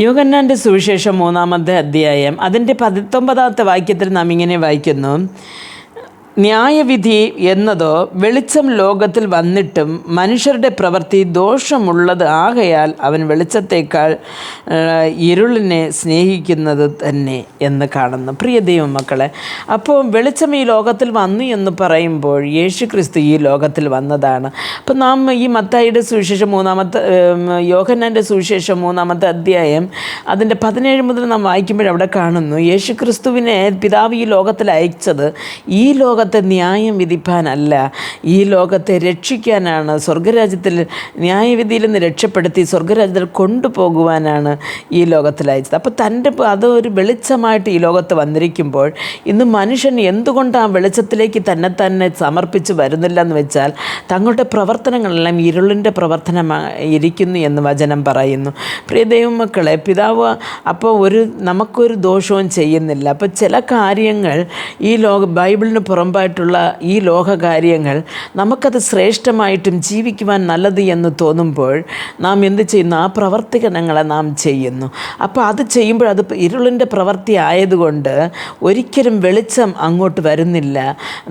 യോഗന്നാന്റെ സുവിശേഷം മൂന്നാമത്തെ അധ്യായം അതിന്റെ പതിത്തൊമ്പതാമത്തെ വാക്യത്തിൽ നാം ഇങ്ങനെ വായിക്കുന്നു. ന്യായവിധി എന്നത് വെളിച്ചം ലോകത്തിൽ വന്നിട്ടും മനുഷ്യരുടെ പ്രവൃത്തി ദോഷമുള്ളത് ആകയാൽ അവൻ വെളിച്ചത്തേക്കാൾ ഇരുളിനെ സ്നേഹിക്കുന്നത് തന്നെ എന്ന് കാണുന്നു. പ്രിയ ദൈവമക്കളെ അപ്പോൾ വെളിച്ചം ഈ ലോകത്തിൽ വന്നു എന്ന് പറയുമ്പോൾ യേശു ക്രിസ്തു ഈ ലോകത്തിൽ വന്നതാണ്. അപ്പോൾ നാം ഈ മത്തായിയുടെ സുവിശേഷം മൂന്നാമത്തെ യോഹന്നാന്റെ സുവിശേഷം മൂന്നാമത്തെ അധ്യായം അതിന്റെ പതിനേഴ് മുതൽ നാം വായിക്കുമ്പോൾ അവിടെ കാണുന്നു യേശു ക്രിസ്തുവിനെ പിതാവ് ഈ ലോകത്തിൽ അയച്ചത് ഈ ലോകത്തെ ന്യായം വിധിപ്പാനല്ല. ഈ ലോകത്തെ രക്ഷിക്കാനാണ്. സ്വർഗരാജ്യത്തിൽ ന്യായവിധിയിൽ നിന്ന് രക്ഷപ്പെടുത്തി സ്വർഗരാജ്യത്തിൽ കൊണ്ടുപോകുവാനാണ് ഈ ലോകത്തിൽ അയച്ചത്. അപ്പോൾ തന്റെ ഒരു വെളിച്ചമായിട്ട് ഈ ലോകത്ത് വന്നിരിക്കുമ്പോൾ ഇന്ന് മനുഷ്യൻ എന്തുകൊണ്ട് ആ വെളിച്ചത്തിലേക്ക് തന്നെ തന്നെ സമർപ്പിച്ച് വരുന്നില്ല എന്ന് വെച്ചാൽ തങ്ങളുടെ പ്രവർത്തനങ്ങളെല്ലാം ഇരുളിന്റെ പ്രവർത്തനമായി ഇരിക്കുന്നു എന്ന് വചനം പറയുന്നു. പ്രിയ ദൈവമക്കളെ പിതാവ് അപ്പോൾ ഒരു നമുക്കൊരു ദോഷവും ചെയ്യുന്നില്ല. അപ്പോൾ ചില കാര്യങ്ങൾ ഈ ലോക ബൈബിളിന് പുറമ്പായിട്ടുള്ള ഈ ലോകകാര്യങ്ങൾ നമുക്കത് ശ്രേഷ്ഠമായിട്ടും ജീവിക്കുവാൻ നല്ലത് എന്ന് തോന്നുമ്പോൾ നാം എന്ത് ചെയ്യുന്നു? ആ പ്രവർത്തികനങ്ങളെ നാം ചെയ്യുന്നു. അപ്പോൾ അത് ചെയ്യുമ്പോൾ അത് ഇരുളിന്റെ പ്രവൃത്തി ആയതുകൊണ്ട് ഒരിക്കലും വെളിച്ചം അങ്ങോട്ട് വരുന്നില്ല.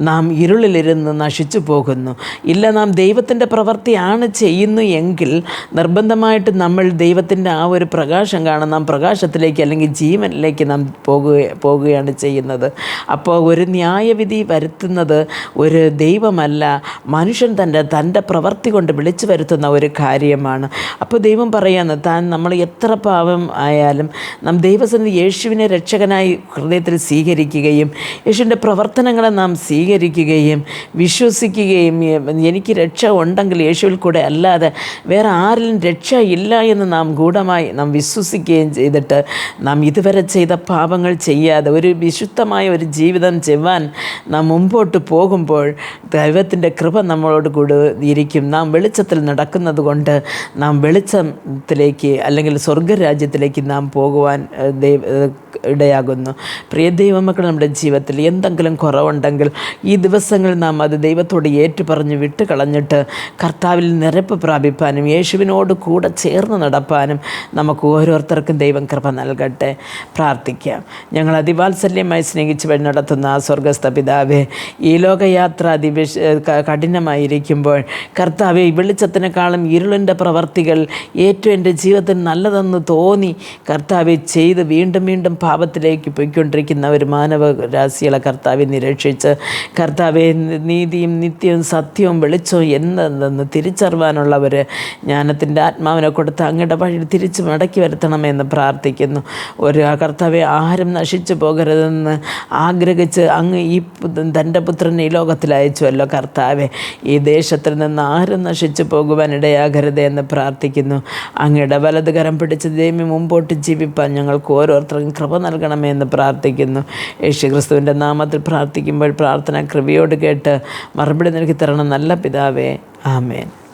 നാം ഇരുളിലിരുന്ന് നശിച്ചു പോകുന്നു. ഇല്ല നാം ദൈവത്തിന്റെ പ്രവൃത്തിയാണ് ചെയ്യുന്നു എങ്കിൽ നിർബന്ധമായിട്ട് നമ്മൾ ദൈവത്തിന്റെ ആ ഒരു പ്രകാശം കാണാൻ നാം പ്രകാശത്തിലേക്ക് അല്ലെങ്കിൽ ജീവനിലേക്ക് നാം പോകുക പോകുകയാണ് ചെയ്യുന്നത്. അപ്പോൾ ഒരു ന്യായവിധി വരുത്തുന്നത് ഒരു ദൈവമല്ല. മനുഷ്യൻ തന്റെ തന്റെ പ്രവൃത്തി കൊണ്ട് വിളിച്ചു വരുത്തുന്ന ഒരു കാര്യമാണ്. അപ്പോൾ ദൈവം പറയുകയാണ് താൻ നമ്മൾ എത്ര പാവം ആയാലും നാം ദൈവസന്നിധി യേശുവിനെ രക്ഷകനായി ഹൃദയത്തിൽ സ്വീകരിക്കുകയും യേശുവിന്റെ പ്രവർത്തനങ്ങളെ നാം സ്വീകരിക്കുകയും വിശ്വസിക്കുകയും എനിക്ക് രക്ഷ ഉണ്ടെങ്കിൽ യേശുവിൽ കൂടെ അല്ലാതെ വേറെ ആരിലും രക്ഷ ഇല്ല എന്ന് നാം ഗൂഢമായി നാം വിശ്വസിക്കുകയും ചെയ്തിട്ട് നാം ഇതുവരെ ചെയ്ത പാപങ്ങൾ ചെയ്യാതെ ഒരു വിശുദ്ധമായ ഒരു ജീവിതം ചെയ്യുവാൻ നാം മുമ്പോട്ട് പോകുമ്പോൾ ദൈവത്തിന്റെ കൃപ നമ്മളോട് കൂടി ഇരിക്കും. നാം വെളിച്ചത്തിൽ നടക്കുന്നത് കൊണ്ട് നാം വെളിച്ചത്തിലേക്ക് അല്ലെങ്കിൽ സ്വർഗരാജ്യത്തിലേക്ക് നാം പോകുവാൻ ദൈവ ഇടയാകുന്നു. പ്രിയ ദൈവമക്കൾ നമ്മുടെ ജീവിതത്തിൽ എന്തെങ്കിലും കുറവുണ്ടെങ്കിൽ ഈ ദിവസങ്ങളിൽ നാം അത് ദൈവത്തോട് ഏറ്റുപറഞ്ഞ് വിട്ട് കളഞ്ഞിട്ട് കർത്താവിൽ നിരപ്പ് പ്രാപിപ്പാനും യേശുവിനോട് കൂടെ ചേർന്ന് നടപ്പാനും നമുക്ക് ഓരോരുത്തർക്കും ദൈവം കൃപ നൽകട്ടെ. പ്രാർത്ഥിക്കാം. ഞങ്ങൾ അതിവാത്സല്യമായി സ്നേഹിച്ച് വഴി നടത്തുന്ന സ്വർഗസ്ഥ പിതാവേ ഈ ലോകയാത്ര അതിവിഷ കഠിനമായിരിക്കുമ്പോൾ കർത്താവെ വെളിച്ചത്തിനേക്കാളും ഇരുളിന്റെ പ്രവർത്തികൾ ഏറ്റവും എന്റെ ജീവിതത്തിൽ നല്ലതെന്ന് തോന്നി. കർത്താവെ ചെയ്ത് വീണ്ടും വീണ്ടും പാപത്തിലേക്ക് പോയിക്കൊണ്ടിരിക്കുന്ന ഒരു മാനവ രാശികളെ കർത്താവെ നിരീക്ഷിച്ച് കർത്താവെ നീതിയും നിത്യവും സത്യവും വെളിച്ചവും എന്തെന്ന് തിരിച്ചറിവാനുള്ള ഒരു ജ്ഞാനത്തിന്റെ ആത്മാവിനെ കൊടുത്ത് അങ്ങയുടെ വഴി തിരിച്ച് മടക്കി വരുത്തണമെന്ന് പ്രാർത്ഥിക്കുന്നു. ഒരു കർത്താവെ ആരും നശിച്ചു പോകരുതെന്ന് ആഗ്രഹിച്ച് അങ്ങ് ഈ തന്റെ പുത്രനെ ഈ ലോകത്തിൽ അയച്ചുവല്ലോ കർത്താവെ. ഈ ദേശത്തിൽ നിന്ന് ആരും നശിച്ചു പോകുവാൻ ഇടയാകരുത് എന്ന് പ്രാർത്ഥിക്കുന്നു. അങ്ങയുടെ വലത് കരം പിടിച്ച് ദൈവം മുമ്പോട്ട് ജീവിപ്പാൻ ഞങ്ങൾക്ക് ഓരോരുത്തർക്കും കൃപ നൽകണമേ എന്ന് പ്രാർത്ഥിക്കുന്നു. യേശു ക്രിസ്തുവിന്റെ നാമത്തിൽ പ്രാർത്ഥിക്കുമ്പോൾ പ്രാർത്ഥന കൃപയോട് കേട്ട് മറുപടി നൽകി തരണം നല്ല പിതാവേ. ആമേൻ.